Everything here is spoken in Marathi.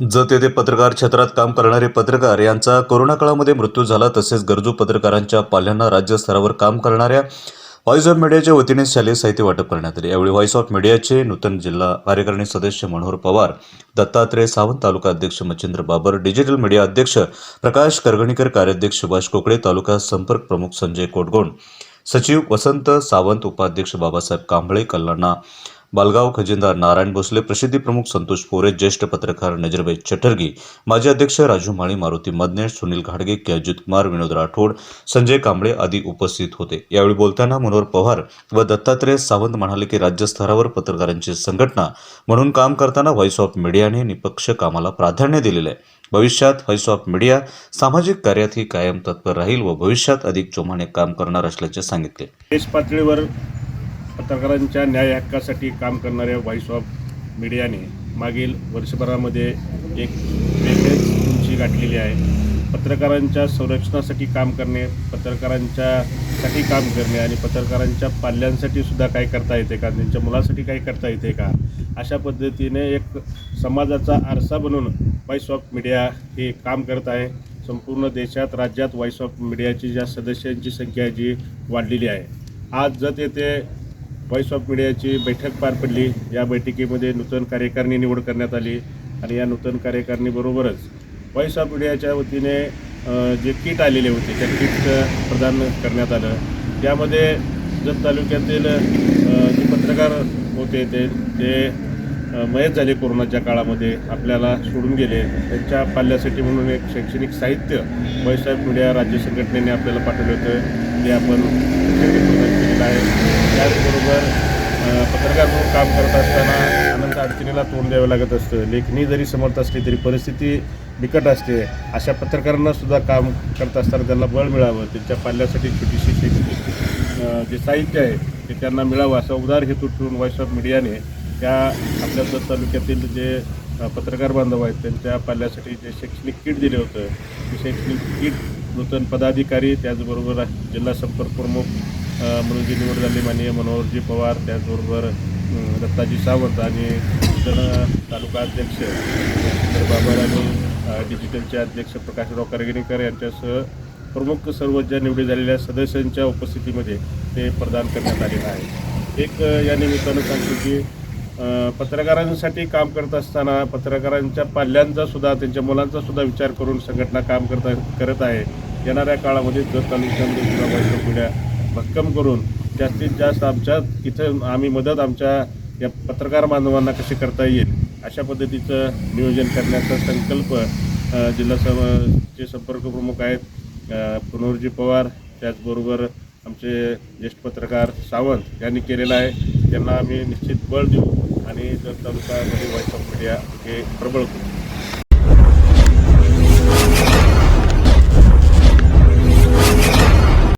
जत येथे पत्रकार क्षेत्रात काम करणारे पत्रकार यांचा कोरोना काळामध्ये मृत्यू झाला तसेच गरजू पत्रकारांच्या पाल्यांना राज्यस्तरावर काम करणाऱ्या व्हॉइस ऑफ मीडियाच्या वतीने शालेय साहित्य वाटप करण्यात आले. यावेळी व्हॉइस ऑफ मीडियाचे नूतन जिल्हा कार्यकारिणी सदस्य मनोहर पवार दत्तात्रय सावंत तालुका अध्यक्ष मच्छिंद्र बाबर डिजिटल मीडिया अध्यक्ष प्रकाश करगणीकर कार्याध्यक्ष सुभाष कोकडे तालुका संपर्क प्रमुख संजय कोटगोण सचिव वसंत सावंत उपाध्यक्ष बाबासाहेब कांबळे कल्लाना बालगाव खजिनदार नारायण भोसले प्रसिद्धी प्रमुख संतोष पोरे ज्येष्ठ पत्रकार नजरबाई चटर्गी माजी अध्यक्ष राजू माळी मारुती मदने सुनील घाडगे के अजित कुमार विनोद राठोड संजय कांबळे आदी उपस्थित होते. यावेळी बोलताना मनोहर पवार व दत्तात्रय सावंत म्हणाले की राज्यस्तरावर पत्रकारांची संघटना म्हणून काम करताना व्हॉइस ऑफ मीडियाने निपक्ष कामाला प्राधान्य दिलेले आहे. भविष्यात व्हॉइस ऑफ मीडिया सामाजिक कार्यातही कायम तत्पर राहील व भविष्यात अधिक जोमाने काम करणार असल्याचे सांगितले. देश पातळीवर पत्रकारांच्या न्याय हक्कासाठी काम करणाऱ्या व्हॉइस ऑफ मीडियाने मागील वर्षभरामध्ये एक वेगळीच उंची गाठलेली आहे. पत्रकारांच्या संरक्षणासाठी काम करणे पत्रकारांच्या साठी काम करणे आणि पत्रकारांच्या पाल्यांसाठी सुद्धा काय करता येते का? त्यांच्या मुलासाठी काय करता येते का? अशा पद्धतीने एक समाजाचा आरसा बनून व्हॉइस ऑफ मीडिया हे काम करत आहे. संपूर्ण देशात राज्यात व्हॉइस ऑफ मीडियाची ज्या सदस्यांची संख्या आहे जी वाढलेली आहे. आज जत येथे व्हॉइस ऑफ मीडियाची बैठक पार पडली. या बैठकीमध्ये नूतन कार्यकारिणी निवड करण्यात आली आणि या नूतन कार्यकारिणीबरोबरच व्हॉइस ऑफ मीडियाच्या वतीने जे किट आलेले होते त्या किट प्रदान करण्यात आलं. त्यामध्ये जत तालुक्यातील जे पत्रकार होते ते ते मयत झाले कोरोनाच्या काळामध्ये आपल्याला सोडून गेले. त्यांच्या पाल्यासाठी म्हणून एक शैक्षणिक साहित्य व्हॉइस ऑफ मीडिया राज्य संघटनेने आपल्याला पाठवलं होतं. ते आपण केलेलं आहे त्याचबरोबर अ, पत्रकार म्हणून काम करत असताना अनंत अडचणीला तोंड द्यावं लागत असतं. लेखणी जरी समर्थ असली तरी परिस्थिती बिकट असते. अशा पत्रकारांना सुद्धा काम करत असताना त्यांना बळ मिळावं. त्यांच्या पाल्यासाठी छोटीशी शैक्षणिक जे साहित्य आहे ते त्यांना मिळावं असा उदार हेतू ठेवून व्हॉइस ऑफ मीडियाने त्या आपल्या जत तालुक्यातील जे पत्रकार बांधव आहेत त्यांच्या पाल्यासाठी जे शैक्षणिक किट दिले होतं ते शैक्षणिक किट नूतन पदाधिकारी त्याचबरोबर जिल्हा संपर्क प्रमुख म्हणून जी निवड झाली माननीय मनोहरजी पवार त्याचबरोबर दत्ताजी सावंत आणि नूतन तालुका अध्यक्ष बाबर आणि डिजिटलचे अध्यक्ष प्रकाशराव करगणीकर यांच्यासह प्रमुख सर्व ज्या निवडी झालेल्या सदस्यांच्या उपस्थितीमध्ये ते प्रदान करण्यात आलेलं आहे. एक या निमित्तानं सांगतो की पत्रकारांसाठी काम करत असताना पत्रकारांच्या पाल्यांचा सुद्धा त्यांच्या मुलांचा सुद्धा विचार करून संघटना काम करता करत आहे. येणाऱ्या काळामध्ये जर तालुक्यामध्ये किंवा भक्कम करून जास्तीत जास्त आमच्या इथं आम्ही मदत आमच्या या पत्रकार बांधवांना कशी करता येईल अशा पद्धतीचं नियोजन करण्याचा संकल्प जिल्हा सम चे संपर्क प्रमुख आहेत पुनर्जी पवार त्याचबरोबर आमचे ज्येष्ठ पत्रकार सावंत यांनी केलेला आहे. त्यांना आम्ही निश्चित बळ देऊ आणि जर तालुक्यामध्ये व्हॉइस ऑफ मीडिया हे प्रबळ करू.